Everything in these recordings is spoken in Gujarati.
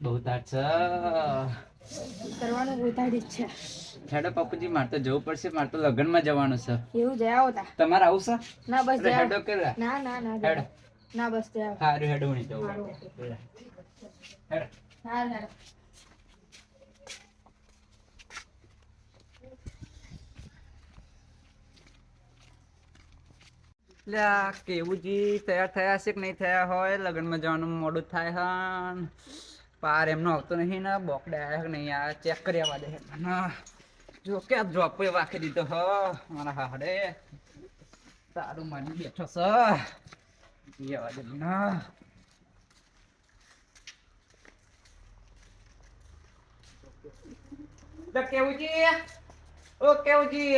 બહુ તાર છે કરવાનું ઉતારી છે. હેડો પપ્પુજી મારે તો જવું પડશે. મારે તો લગ્નમાં જવાનું છે. એવું જ તા. તમારે આવું છે? ના બસ હેડો કેલા ના ના ના હેડો. ના બસ જાઓ. હારું હેડો હું જવું. હેડો. હા હા લે આ કેવુંજી તૈયાર થયા છે કે નહીં થયા હોય? લગ્નમાં જવાનું મોડું થાય હન. પાર એમનો આવતો નહીં ને બોક ડાયરેક્ટ નહીં આ ચેક કરી આવવા દે ના જો કે ડ્રોપ વાખી દીધો હ મારા હાડે તારું માની બેઠો સ આવવા દે ના. કેવુંજી? ઓ કેવુંજી?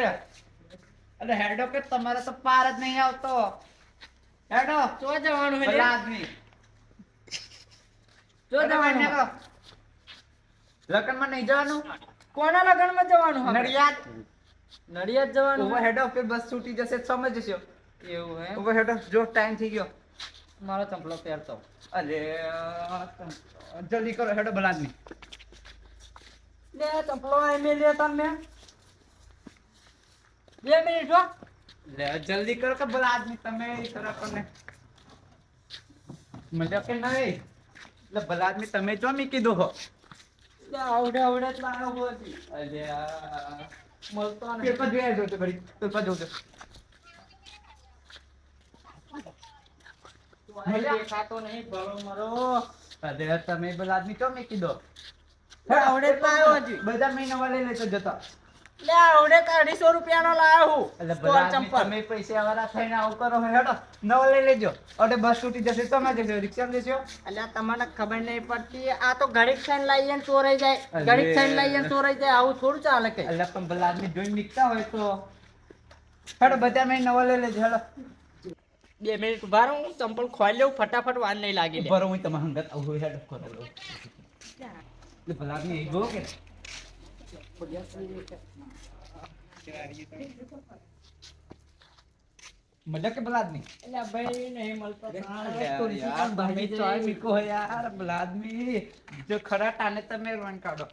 અરે હેડો કે તમારે તો પાર જ નહીં આવતો. હેડો તો જવાનું આદમી. હેડો, જવાનું. લગ્નમાં નહીં જવાનું? કોના લગનમાં જવાનું નડિયાદ. નડિયાદ જવાનું? ઓવર હેડો ઓફ બસ છૂટી જશે સમજશો એવું હે? ઊભો હેડો જો ટાઈમ થઈ ગયો. મારો ચંપલો પહેરતો. અરે જલ્દી કરો હેડો આદમી લે ચંપલો આઈ મે લે તમે બે મિનિટ હો. લે જલ્દી કરો કે આદમી તમે તરફ ને મજા કે નહીં? એટલે ભલા આદમી તમે જો મી કીધું હો? આવડે આવડે જ હોતી અરે આ મળતો નહીં. પેપર જોઈ આવજો તો ઘડી પેપર જોજો. અહીં નહીં ભરો મરો. અરે તમે ભલા આદમી ચો મી કીધો? આવડે જ લાયો હજી. બધા મહિના વાલે લેતો જતા. લે તો અઢીસો રૂપિયાનો લાવ્યો હું. એટલે બધા ચંપલ. તમે પૈસા વાળા થઈને આવું કરો હેડો. નવો લઈ લેજો. અડે બસ છૂટી જશે તમે જશો રિક્ષા જશો. એટલે તમને ખબર નહીં પડતી આ તો ઘડીક થઈને લઈએ ને ચોરાઈ જાય. ઘડીક થઈને લઈએ ને ચોરાઈ જાય આવું થોડું ચાલે કે એટલે પણ ભલા આદમી જોઈને નીકળતા હોય તો. હેડો બધા મેં નવો લઈ લેજો હેડો. બે મિનિટ ઊભા રહો હું ચંપલ ખોઈ લઉં ફટાફટ વાર નહીં લાગી બરો હું તમારા હંગત આવું હેડો. કરો ભલા આદમી ગયો કે મજા કે ભલા આદમી અલ્યા ભાઈ નહીં મળતો યાર, ભાઈ ચોય મીકો યાર ભલા આદમી જો ખરા ટાને તમે રન કાઢો.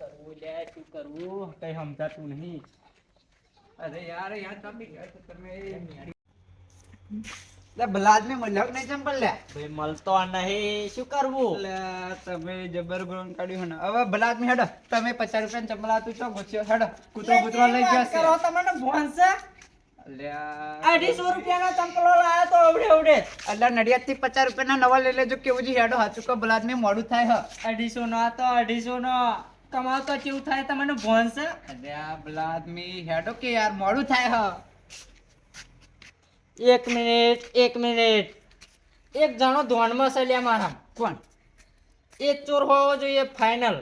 કરવું લે શું કરવું? કઈ સમજાતું નહીં. અરે યાર યાર તમે તમે લે મળ્યો કે નહીં ચંપલ લે. ભાઈ મળતો નહીં. શું કરવું? લે તમે જબર ગ્રોન કાઢ્યું ને. હવે ભલા હેડો. તમે પચાસ રૂપિયા ચંપલ આતું છો ગુસ્સો હેડો. કૂતરો કૂતરો લઈ જશે કરો તમને ફોન છે? અઢીસો રૂપિયાનો ચંપલો લાવ્યો તો અવડે અવડે. અલ્યા નડિયાદથી પચાસ રૂપિયાના નવા લઈ લેજો કેવું છે? હેડો હાચું કહો ભલા આદમી મોડું થાય હ. અઢીસો નો આ તો અઢીસો નો તમારો તો કેવું થાય તમને ફોન છે? અલ્યા ભલા આદમી હેડો કે યાર મોડું થાય હ. એક મિનિટ એક મિનિટ. એક જણો ધોનમાં છે લ્યા મારા. કોણ? એક ચોર હોવો જોઈએ ફાઇનલ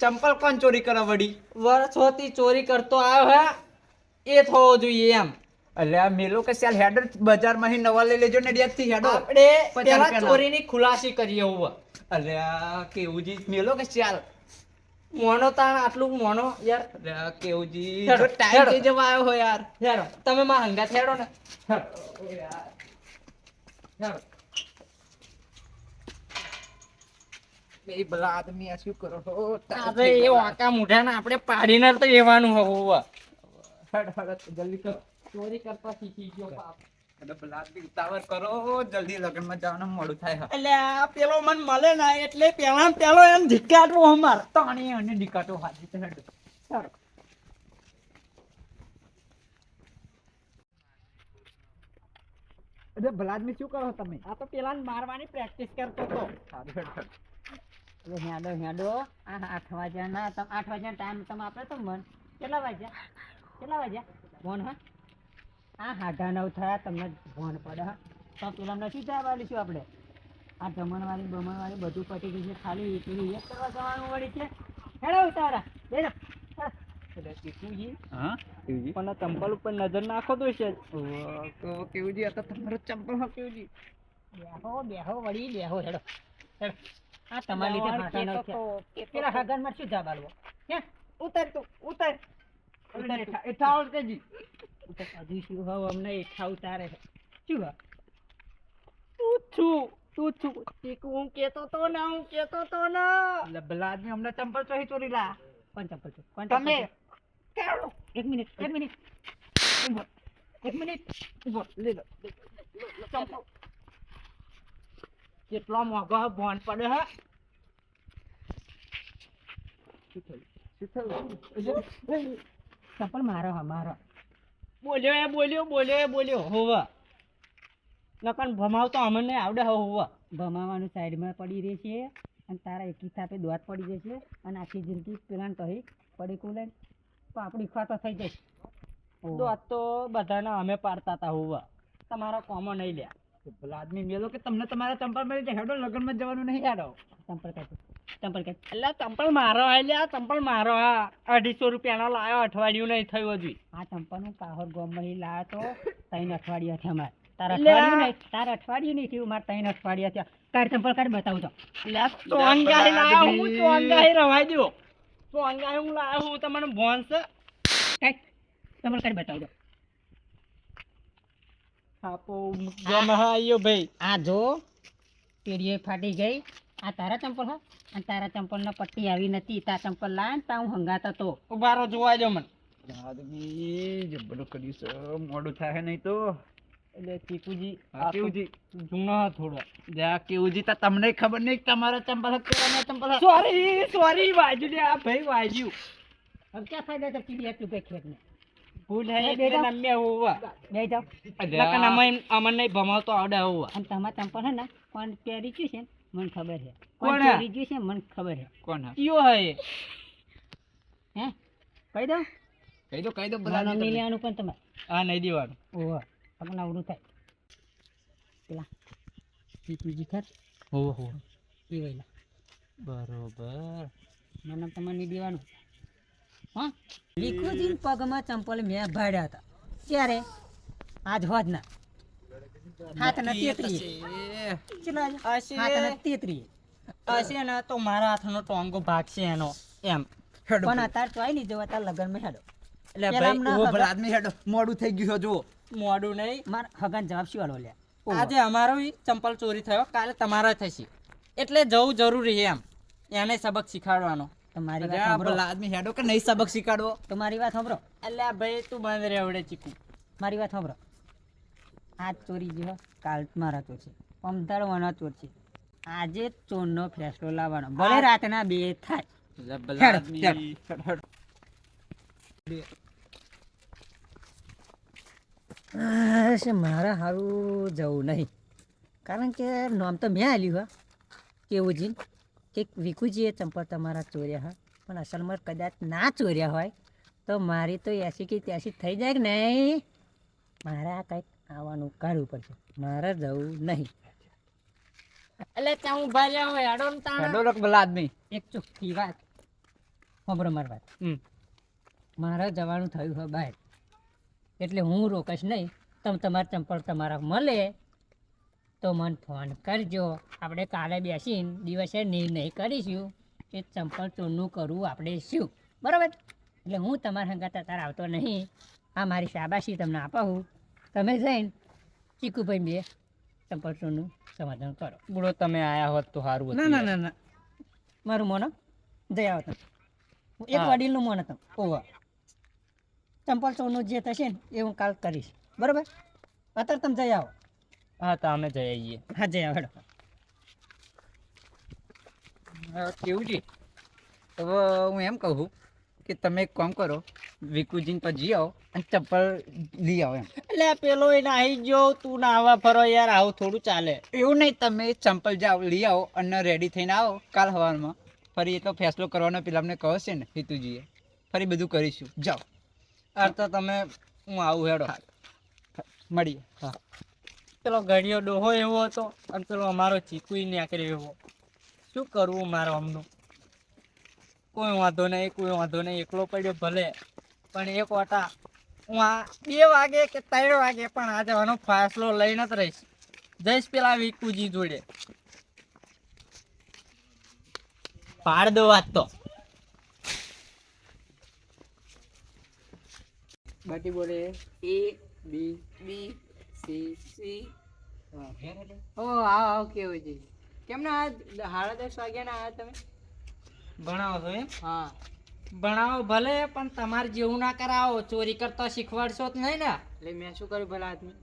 ચંપલ કોણ ચોરી કરે વડી વર્ષોથી ચોરી કરતો આવ્યો હે. એ થવો જોઈએ એમ. અલ્યા મેલો કે ચાલ હેડર બજારમાં નવા લઈ લેજો ને થી હેડો. આપણે પેલા. ચોરીની ખુલાસી કરીએ હવે અલ્યા કેવુંજી મેલો કે ચાલ મોનો તાણ આટલું મોનો યાર. કેવુંજી ટાઈમ થઈ જવા આવ્યો હો યાર. યાર તમે માં હંગા હેડો ને. હેડો. ભલા આદમી આ શું કરો છો? આપણે એ વાંકા મૂઢાને આપણે પાડીને તો એવાનું હવે જલ્દી કરો. ચોરી કરતા શીખી ગયો બાપ ઉતાવળ કરો જલ્દી લગ્નમાં જવાનું મોડું થાય એટલે આ પેલો મન મળે ના એટલે પેલા પેલો એમ ધિક્કાટવો અમાર. તાણી અને નિકાટો હાજી તો હેડો. હેડો. અરે ભલા આદમી શું કરો તમે? આ તો પેલા મારવાની પ્રેક્ટિસ કરતો હતો. સારું હેડો હેડો. એટલે હેડો હેડો. આ આઠ વાગ્યાના આઠ વાગ્યાનો ટાઈમ તમે આપે તો મન. કેટલા વાગ્યા? કેટલા વાગ્યા? ફોન હા? આ હાઢા નવ થયા તમને ભણ પડે તો પેલા નથી ચા વાલીશું આપણે? આ જમણવાળી બમણવાળી બધું પટી ગયું છે ખાલી પેલી એક કરવા જવાનું વળી છે. હેડો ઉતારા કેવુંજી પણ ચંપલ ઉપર નજર નાખો તો છે ઓ, આ તો તમારો ચંપલ હો બેહો બેહો વળી બેહો હેડો હેડો. આ તમારી લીધે ફાટા છે પેલા હગનમાં શું જવાબ આલવો હે? ઉતાર તું ઉતાર. કેજી ઉતાર હજુ શું હવે અમને ઉતારે છે. શું? છું તું છું ચીકુ હું કેતો તો ને હું કેતો તો ને. એટલે પેલા ચંપલ ચોરી ચોરી લા. કોણ ચંપલ છે કોણ તમે. એક મિનિટ એક મિનિટ. ઊભો. એક મિનિટ. ઊભો. લે લો. લે લો, લો, ચંપલ. કેટલો મોંઘો ભોન પડે હે. ચંપલ મારો હા મારો. બોલ્યો એ બોલ્યો બોલ્યો એ બોલ્યો. હોવા નકન ભમાવતો અમને આવડે હોવા ભમાવાનું સાઈડમાં પડી રહે છે અને તારા એકી થાપે દોત પડી જશે અને આખી જિંદગી પેલા કહી પડી કુલે તો આપણી ખાતો થઈ જશે. દોત તો બધાને અમે પાડતા હતા હોવા તમારા કોમો નહીં લ્યા. પેલા આદમી મેલો કે તમને તમારા ચંપલ મળી જાય. હેડો લગ્નમાં જવાનું નહીં હેડો. ચંપલ કાઢ. ચંપલ કે એટલે ચંપલ મારો આ લ્યા ચંપલ મારો. આ અઢીસો રૂપિયાનો લાવ્યો અઠવાડિયું નહીં થયું હજુ. આ ચંપલ હું કાહોર ગોમમાં લાવ્યો તો ત્રણ અઠવાડિયા થયા મારે તારા અઠવાડિયું નહીં તારા અઠવાડિયું નહીં થયું મારે ત્રણ અઠવાડિયા થયા. કાઢ ચંપલ કાઢ બતાવું તો. ચોંગાઈ લાવ્યો હું ચોંગાઈ રવાઈ દો ચોંગાઈ હું લાવ્યો હું તમને ભોન છે કાઢ ચંપલ કાઢ બતાવું તો. આપો ગમ ભાઈ. આ જો પેઢીએ ફાટી ગઈ. આ તારા ચંપલ હા. અને તારા ચંપલ ચંપલનો પટ્ટી આવી નથી. તારા ચંપલ લાય તા હું હંગાતો તો. ઉભારો જોવા જો મને. આદમી કર્યું છે. મોડું થાય નહીં તો. એટલે ચીકુજી હા, જૂનો થોડો. જા કેવુંજી તા તમને ખબર નહીં તમારા ચંપલ ચંપલ સોરી સોરી વાજુ લે આ ભાઈ વાજુ હવે ક્યાં ફાયદા તો કીધી એટલું કઈ ખેત ભૂલ હે એટલે એટલે હોવા. બે જાવ અલ્યા. અમને અમને નહીં ભમાવતો આવડે હોવા. અને તમારા ચંપલ હે ને પણ પહેરી ગયું છે ને મને ખબર છે. કોણ ગયું છે મને ખબર છે. કોણ હા કયો હે. હે? કહી દઉં? કહી દો કહી દો બધા નહીં લેવાનું પણ તમે હા નહીં દેવાનું. ઓહો આપણને આવડું થાય. પેલા ચીકુજી ખર ઓહો. હો એ બરોબર. મને તમને નહીં દેવાનું. હા? લીખુજીન પગમાં ચંપલ મેં ભાડ્યા હતા. ત્યારે આજ હોજ ના હાથ ને તેત્રી ચલા હાથ ને તેત્રી. હશે ને તો મારા હાથનો ટોંગો ભાગશે એનો એમ. પણ અત્યારે ચોઈ લીધો અત્યારે લગનમાં હેડો. એટલે ભાઈ હમણાં ઓ ખબર- પેલા આદમી હેડો. મોડું થઈ ગયું જુઓ. મોડું નહીં. માર હગન જવાબ શું આલો લ્યા આજે અમારો ચંપલ ચોરી થયો કાલે તમારા થશે. એટલે જવું જરૂરી છે એમ. એને સબક શીખવાડવાનો તમારી વાત સાંભળો. આદમી હેડો કે નહીં સબક શીખવાડવો તમારી વાત સાંભળો. એટલે ભાઈ તું બંધ રેવડે ચીકુ. મારી વાત સાંભળો. આજ ચોરી જેવો કાલ મારા તો છે પમદાર વનો ચોર છે આજે ચોરનો ફેસલો લાવવાનો. ભલે રાતના બે થાય. મારા સારું જવું નહીં. કારણ કે નામ તો મેં આલ્યું હા. કેવું જીન? કે વિકુજીએ ચંપલ તમારા ચોર્યા હા. પણ અસલમાં કદાચ ના ચોર્યા હોય તો મારી તો એસી કે ત્યાસી થઈ જાય કે નહીં? મારે આ કંઈક આવવાનું કાઢવું પડશે. મારે જવું નહીં. એટલે ત્યાં હું ભાઈ હોય અડો હેડો રખ પેલા આદમી એક ચોખ્ખી વાત. સાંભળો મારી વાત. મારે જવાનું થયું હોય બહાર. એટલે હું રોકશ નહીં. તમે તમારા ચંપલ તમારા મળે તો મને ફોન કરજો. આપણે કાલે બેસીને દિવસે નિર્ણય કરીશું કે ચંપલ ચોરનું કરવું આપણે શું. બરાબર? એટલે હું તમારા સંગાત અત્યારે આવતો નહીં. આ મારી શાબાશી તમને આપું. તમે જઈને ચીકુભાઈ બે ચંપલ ચોરનું સમાધાન કરો. બોલો તમે આયા હોત તો સારું ના ના ના ના. મારું મોન જઈ આવો તમે. એક. વડીલનું મોન હતું. ઓવા ચંપલ ચોરનું જે થશે ને એ હું કાલ કરીશ. બરાબર? અત્યારે તમે જઈ આવો. હા તો અમે જઈ આવીએ. હા જઈ આવો કેવું છે? હવે હું એમ કહું કે તમે એક કામ કરો વિકુજીન પર જી આવો અને ચપ્પલ લઈ આવો એમ. એટલે પેલો એને આવી ગયો તું ના આવા ફરો યાર આવું થોડું ચાલે. એવું નહીં તમે ચંપલ જાઓ લઈ આવો અને રેડી થઈને આવો કાલ સવારમાં ફરી એટલો ફેસલો કરવાનો પેલા અમને કહો છે ને હિતુજીએ. ફરી બધું કરીશું. જાઓ. આ તો તમે હું આવું હેડો. મળીએ. હા. પેલો ઘડિયો ડોહો એવો હતો અને પેલો અમારો ચીકુઈ નાખી એવો. શું કરવું મારો અમનું કોઈ વાંધો નહીં કોઈ વાંધો નહીં એકલો પડ્યો ભલે. પણ એક વાટા હું આ બે વાગે કે ત્રણ વાગે પણ આ જવાનો ફાસલો લઈને જ રહીશ. જઈશ પેલા વિકુજી જોડે. પાડ દો વાત. તો બાટી બોલે એ બી બી સી સી. ઓ આવો ઓકે છે? કેમ ના હાડા દસ વાગ્યાના આવ્યા તમે? ભણાવો છો એમ? હા. ભણાવો ભલે પણ તમારે જેવું ના કરાવો. ચોરી કરતા શીખવાડશો જ નહીં ને. એટલે મેં શું કર્યું ભલા આદમી?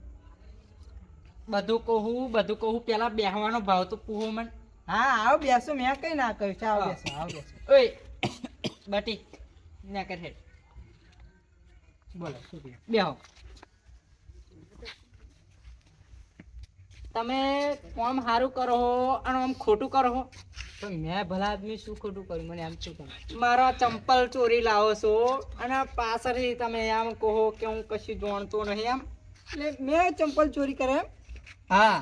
બધું કહું બધું કહું પેલા બેહવાનો ભાવ તો પૂહો મને. હા આવો બેસો મેં કઈ ના કહ્યું. છે આવો બેસો આવો બેસો. ઓય બટી ના કર હેડ. બોલો શું બેહો. તમે કોમ સારું કરો અને આમ ખોટું કરો તો મેં ભલા આદમી શું ખોટું કર્યું? મને આમ શું કહ્યું મારા ચંપલ ચોરી લાવો છો અને પાછળથી તમે આમ કહો કે હું કશું જાણતો નહીં આમ એટલે મેં ચંપલ ચોરી કરે હા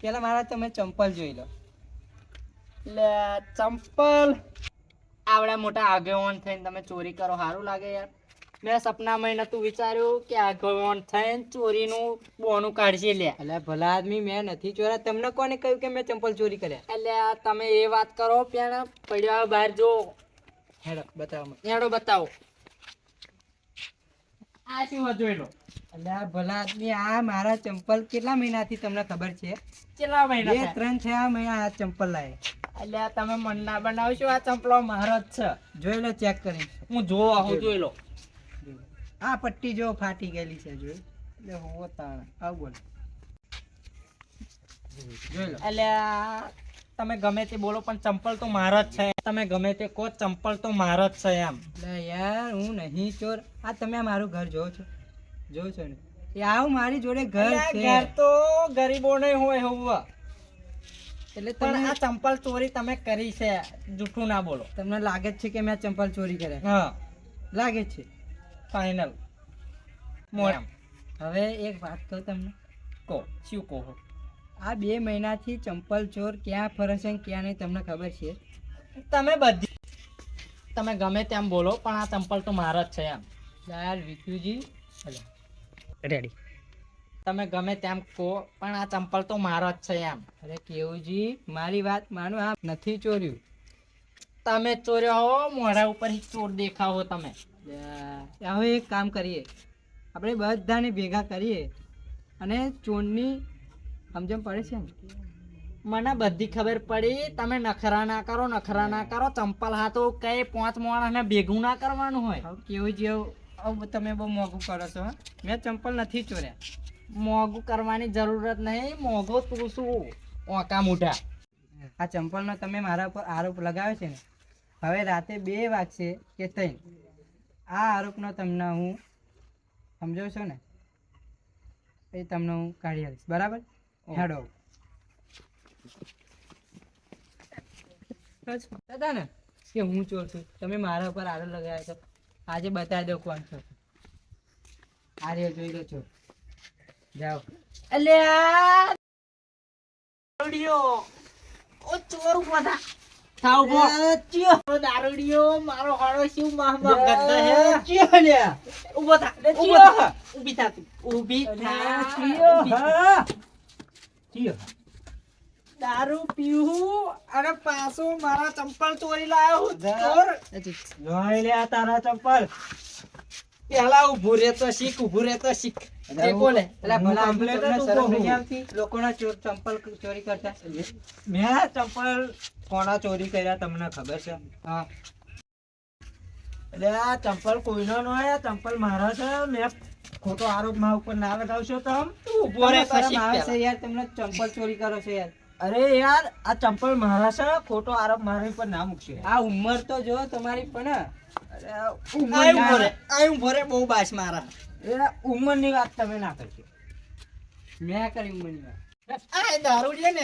પેલા મારા તમે ચંપલ જોઈ લો. એટલે ચંપલ આવડા મોટા આગેવાન થઈને તમે ચોરી કરો સારું લાગે યાર. મેં સપનામાં નતું વિચાર્યું કે આગેવાન થઈને ચોરીનું બોનું કાઢશે લે. એટલે ભલા આદમી મેં નથી ચોર્યા. તમને કોને કહ્યું કે મેં ચંપલ ચોરી કર્યા? એટલે તમે એ વાત કરો પેલા પડ્યા બહાર જો. હેડો બતાવો હેડો બતાવો. આ શું હતું જોઈ લો? એટલે આ ભલા આદમી આ મારા ચંપલ કેટલા મહિનાથી તમને ખબર છે? કેટલા મહિના બે? ત્રણ થયા મહિના આ ચંપલ લાવે એટલે આ તમે મન ના બનાવશો આ ચંપલો મારો જ છે. જોઈ લો ચેક કરી હું જોવા હું જોઈ લો. આ પટ્ટી જો ફાટી ગયેલી છે જોઈ. એટલે હોવો તાણ આવું. બોલ. એટલે તમે ગમે તે બોલો પણ ચંપલ તો મારો જ છે. તમે ગમે તે કહો ચંપલ તો મારો જ છે એમ. એટલે યાર હું નહીં ચોર. આ તમે મારું ઘર જોવો છો. જોવો છો ને? એ આવું મારી જોડે ઘર છે. ઘર તો ગરીબો નહીં હોય હોવા. એટલે પણ તમે આ ચંપલ ચોરી તમે કરી છે. જૂઠું ના બોલો. તમને લાગે જ છે કે મેં ચંપલ ચોરી કર્યા? હા. લાગે જ છે. ફાઇનલ હવે એક વાત કહું તમને. કહો શું કહો આ બે મહિનાથી ચંપલ ચોર ક્યાં ફરે છે ક્યાં નહીં તમને ખબર છે? તમે બધી તમે ગમે તેમ બોલો પણ આ ચંપલ તો મારો જ છે એમ. યાર વિક્યુજી રેડી તમે ગમે તેમ કહો પણ આ ચંપલ તો મારો જ છે એમ. અરે કેવુંજી મારી વાત માનો આ નથી ચોર્યું. તમે ચોર્યો હો મોઢા ઉપર ચોર દેખાવો તમે. હવે એક કામ કરીએ. આપણે બધાને ભેગા કરીએ અને ચોરની સમજમ પડે છે મને બધી ખબર પડી. તમે નખરા ના કરો નખરા ના કરો. ચંપલ હાથો કઈ પાંચ માણસને ભેગું ના કરવાનું હોય. કેવું જેવું તમે બહુ મોંઘું કરો છો મેં ચંપલ નથી ચોર્યા. મોંઘું કરવાની જરૂરત નહીં. મોંઘો તું શું? ઓકા મોઢા. આ ચંપલનો તમે મારા ઉપર આરોપ લગાવ્યો છે ને? હવે રાતે બે વાગશે કે ત્રણ આ આરોપનો તમને હું સમજો છો ને? એ તમને હું કાઢી આવીશ બરાબર? હેડો દાદા ને કે હું ચોર છું? તમે મારા ઉપર આરોપ લગાવ્યો છો. આજે બતાવી દો કોણ છો. આર્ય જોઈ લો છો જાઓ. અલ્યા! દારૂડિયો ઓ ચોર બધા થાવ દારૂડિયો મારો શિવ મહામા હે? ઊભો થા થા. તું થા. દારૂ પીવું અને પાછો મારા ચંપલ ચોરી લાયો હું. ચોર. તારા ચંપલ. પેલા ઉભું રહેતો શીખ ઉભું રહેતો શીખ. એટલે ભલા આદમી complaint તમને જ શરમ ઊભો નહીં હું. આવતી? લોકોના ચોર ચંપલ ચોરી કરતા. મેં ચંપલ કોના ચોરી કર્યા તમને ખબર છે? હા. એટલે આ ચંપલ કોઈનો ન હોય ચંપલ મારા છે. મેં ખોટો આરોપ મારા ઉપર ના લગાવશો તો છે યાર તમને ચંપલ ચોરી કરો છો યાર. અરે યાર આ ચંપલ મારા છે. ખોટો આરોપ મારા ઉપર ના મૂકશે આ ઉંમર તો જો તમારી પણ બહુ બાસ મારા. એ ઉંમરની વાત તમે ના કરશો. મેં કરી ઉંમરની વાત. આ દારૂ લે. ને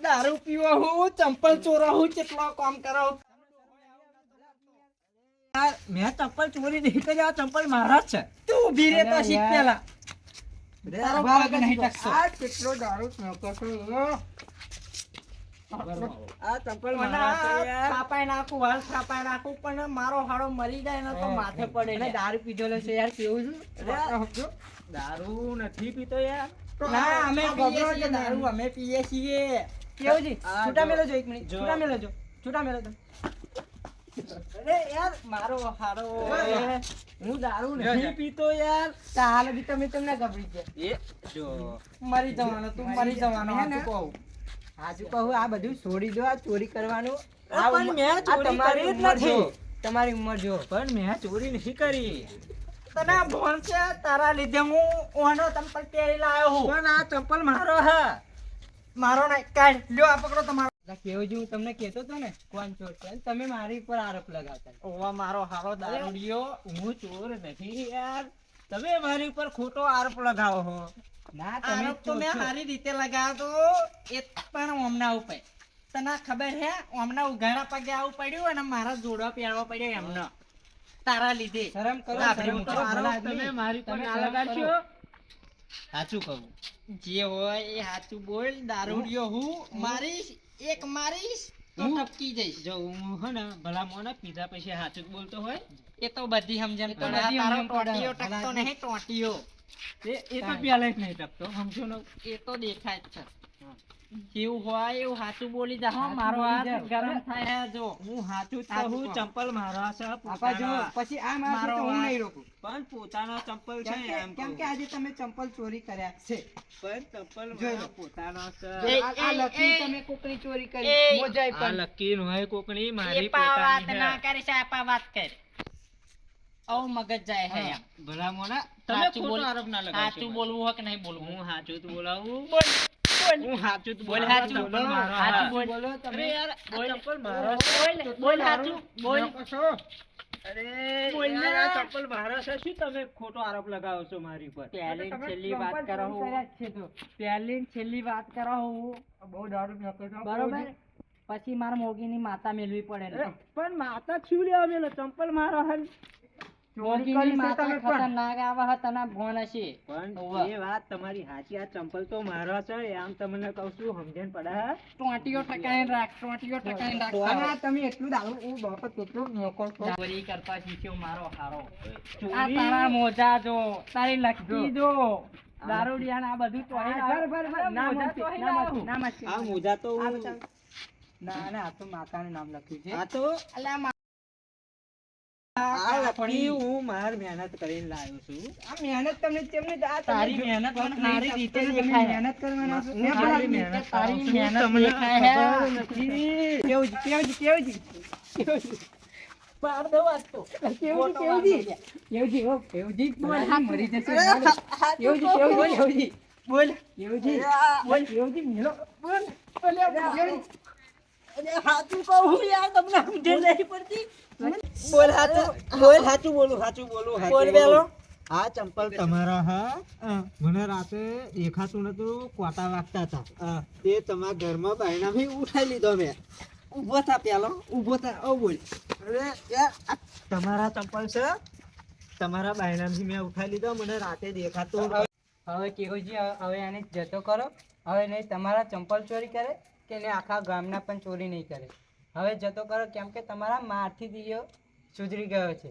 દારૂ પીવો હું ચંપલ ચોરો હું કેટલો કામ કરો મેં ચંપલ ચોરી નહીં કરી આ ચંપલ મારા જ છે. તું ઊભી રે તો શીખ પેલા. કેટલો દારૂ. આ ચંપલ મને મારા છે આ યાર નાખું હાલ થાપાઈ નાખું પણ મારો હાડો મરી જાય ને તો માથે પડે ને દારૂ પીધેલો છે? યાર કેવું છું દારૂ નથી પીતો યાર. ના અમે ગભરો છે દારૂ. અમે પીએ છીએ. કેવું છે? છૂટા મેલો જો એક મિનિટ છૂટા મેલો જો છૂટા મેલો તમે અરે યાર મારો હારો. હું દારૂ જો, પીતો યાર. તાલ બી તમે તમને ગભરી ગયા. એ જો. મરી જવાનો તું મરી જવાનો હે ને? હાચું કહું. હાજુ કહું આ બધું છોડી દો આ ચોરી કરવાનું. પણ મેં ચોરી કરી નથી. તમારી ઉંમર જો. પણ મેં ચોરી નથી કરી. તને ભણ છે તારા લીધે હું ઓનો ચંપલ પહેરી લાયો હું. પણ આ ચંપલ મારો હે. મારો ના કાઢ. લ્યો આ પકડો તમારો. કેવું હું તમને કહેતો હતો ને? કોણ ચોર છે? તમે મારી ઉપર આરોપ લગાવતા. ઓવા મારો હારો દારૂડિયો. હું ચોર નથી યાર. તમે મારી ઉપર ખોટો આરોપ લગાવો હો. ના તમે તો મેં સારી રીતે લગાવ્યો તો એ પણ ઓમના ઉપર. તને ખબર હે ઓમના ઉઘાડા પગે આવું પડ્યું અને મારા જોડવા પહેરવા પડ્યો એમનો. તારા લીધે. શરમ કરો શરમ કરો. તમે મારી પર તમે ના લગાડશો. સાચું કહું. જે હોય એ સાચું બોલ દારૂડિયો હું. મારીશ એક મારીશ હું- ટપકી જઈશ. જો હું હે ને ભલા મોને પીધા પછી સાચું બોલતો હોય. એ તો બધી સમજણ પડે. આ તારો સમજણ ટકતો નહીં ટોટિયો એ એ તો પહેલા જ નહીં ટકતો સમજો ને. એ તો દેખાય જ છે. જેવું હોય એવું સાચું બોલી જા મારો હાથ ગરમ થાય. જો હું સાચું સાચું કહું ચંપલ મારો છે આપા જો પછી આ મારો તો હું નહીં રોકું. પણ પોતાનો ચંપલ છે એમ કેમ કે આજે તમે ચંપલ ચોરી કર્યા છે. પણ ચંપલ મારો પોતાનો છે. આ- એ- તમે કોકની ચોરી કરી. મોજાઈ આ પણ. લકીર હોય કોકની મારી પોતાની વાત ના કરે છે. આપા વાત કર. ઓ મગજ જાય હે ભલા મોના તમે સાચું ખોટો આરોપ ના લગાવશો સાચું બોલવું હોય કે નહીં બોલવું? હું સાચું બોલાવું. બોલ. બોલ. હું સાચું જ બોલ સાચું ચંપલ સાચું બોલ. બોલો. તમે યાર બોલ. ચંપલ મારો બોલ બોલ સાચું બોલ અરે બોલ યાર, ને. મારો છે. શું તમે ખોટો આરોપ લગાવો છો મારી પર પહેલી છેલ્લી વાત કરો હું. કર્યા જ છે તો. પહેલી છેલ્લી વાત કરો હું. બહુ દારૂ પીતો છો. બરોબર? પછી મારા મોગીની માતા મેળવી પડે પણ માતા શું લેવા મેલો ચંપલ મારો હે માતા ખતરનાક આવા તને ભોન હશે. પણ એ વાત તમારી સાચી આ ચંપલ તો મારો છે આમ તમને કહું છું સમજણ પડે હે? ટકાઈને રાખ ટોંટીઓ ટકાઈને રાખ. અને તમે એટલું દારૂ હું બાપા કેટલું મોકો ચોરી કરતા શીખ્યો મારો હારો. આ તારા મોજા જો તારી લખી જો. દારૂડિયા આ બધું ચોરી ના મોજા તો ના ના આ તો માતાનું નામ લખ્યું છે. આ તો અલા હું માર મહેનત કરીને લાવ્યો છું આ મહેનત તમને કેમને આ તારી મહેનત મને સારી રીતે મહેનત કરવાના છો. હું પણ તારી મહેનત તમને હે. નથી. કેવું કેવું કેવું કેવું છે? પાડ દઉં કેવું કેવું કેવું છે, કેવું બોલ, બધા મરી જશે. કેવું કેવું કેવું બોલ કેવું બોલ, કેવું મેલો. બોલ. અરે, કેવું છે? કહું યાર તમને સમજણ નહીં પડતી બોલ હાચું બોલ હાચું બોલું હાચું બોલું બોલ બેલો. આ ચંપલ તમારા હા? મને રાતે દેખાતું નતું કોટા વાગતા હતા. તે તમારા ઘરમાં બાયણાથી ઉઠાઈ લીધો મેં. ઊભો થા પેલો ઊભો થા. ઓ બોલ. અરે તમારા ચંપલ છે? તમારા બાયણાથી મેં ઉઠાઈ લીધો મને રાતે દેખાતું હવે કેવું હવે આને જતો કરો. હવે નહીં તમારા ચંપલ ચોરી કરે કે ને આખા ગામના પણ ચોરી નહીં કરે. હવે જતો કરો કેમ કે તમારા મારથી દિયો સુધરી ગયો છે.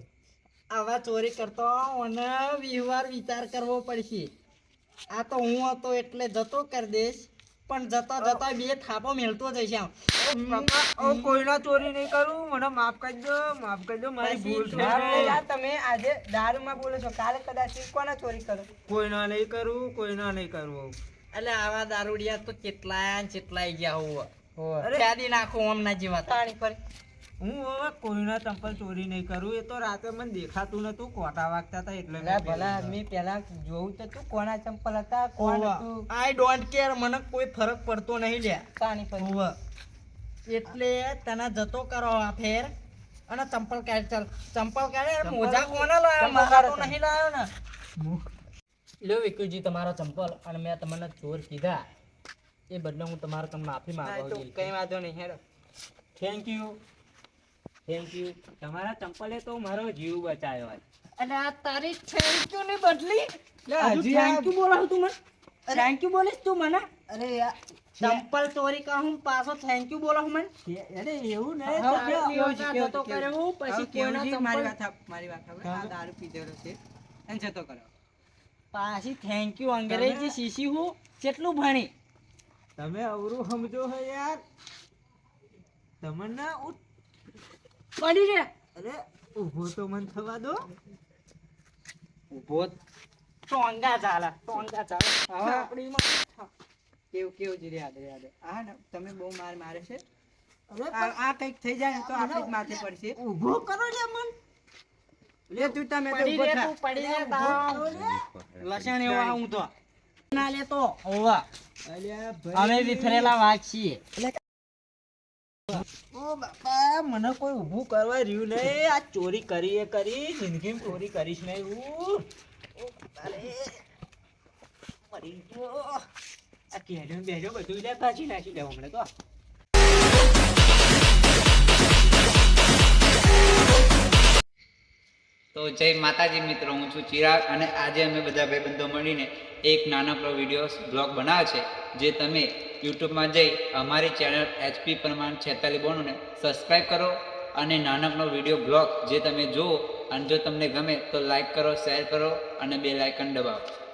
આવા ચોરી કરતો મને વ્યવહાર વિચાર કરવો પડશે. આ તો હું હતો એટલે જતો કરી દઈશ પણ જતા જતા બે થાપો મેળતો જઈશ આમ કોઈના ચોરી નહીં કરું મને માફ કરજો માફ કરજો મારી ભૂલ. આ તમે આજે દારૂમાં બોલો છો કાલે કદાચ કોના ચોરી કરો? કોઈના નહીં કરું કોઈના નહીં કરવું એટલે આવા દારૂડિયા તો કેટલાય ને કેટલાય ગયા હોવ. અરે યાદી નાખો આમ ના જીવા પાણી પર હું હવે કોઈના ચંપલ ચોરી નહીં કરું એ તો રાતે મને દેખાતું નતું કોટા વાગતા હતા એટલે ભલા મેં ભલા મેં પેલા જોઉં તો તું કોના ચંપલ હતા કોણ હતું? આઈ ડોન્ટ કેર મને કોઈ ફરક પડતો નહીં લે પાણી પર. હોવ. એટલે તને જતો કરો આ ફેર અને ચંપલ કાઢ ચાલ. ચંપલ કાઢે મોજા કોને લાવ્યો? મારા તો નહીં લાવ્યો ને. લ્યો વિકુજી તમારો ચંપલ અને મેં તમને ચોર કીધા. એ બદલે હું તમારો તમને માફી ના, એ કઈ વાંધો નહીં હેડો. થેન્ક યુ થેન્ક યુ તમારા ચંપલે તો મારો જીવ બચાવ્યો. અને આ તારી થેન્ક યુ ની બદલી? હજુ હજુ થેન્ક યુ બોલો તું મને? થેન્ક યુ બોલીશ તું મને? અરે ચંપલ ચોરી કહું પાછો થેન્ક યુ બોલો મને? અરે એવું છે, કેવું છે? પછી કોઈના મારી વાત મારી વાત સાંભળ. આ દારૂ પીધેલો છે. અને જતો કરો પાછી થેન્ક યુ અંગ્રેજી શીશી હું કેટલું ભણી. તમે અવરું સમજો હે યાર. તમને પડી રે. અરે ઊભો તો મન થવા દો. ઊભો ટોંગા ચાલા ટોંગા ચાલે. હવે આપણીમાં કેવું કેવું જીરે આદરે આદરે આ ને તમે બહુ માર મારે છે. આ કંઈક થઈ જાય તો આપણે જ માથે પડશે. ઊભો કરો લે મન. લે તું તમે તો પડી ઊભો થા. પડી રે લસણ એવો હું તો. ના લે તો હોવા. અલ્યા અમે વિફરેલા વાત છીએ. બાપા, મને કોઈ ઊભું કરવા રહ્યું નહીં. આ ચોરી કરી એ કરી, જિંદગીમાં ચોરી કરીશ નહીં હું. ગયો. આ કેડો બેડો બધું લે પાછી નાખી દઉં હમણાં તો. તો જય માતાજી મિત્રો, હું છું ચિરાગ અને આજે અમે બધા ભાઈબંધો મળીને એક નાનકડો વીડિયો બ્લોગ બનાવ્યો છે, જે તમે યુટ્યુબમાં જઈ અમારી ચેનલ એચપી પ્રમાણ છેતાલી બોનુને સબસ્ક્રાઈબ કરો અને નાનકનો વીડિયો બ્લોગ જે તમે જુઓ અને જો તમને ગમે તો લાઈક કરો શેર કરો અને બે લાઇકન દબાવો.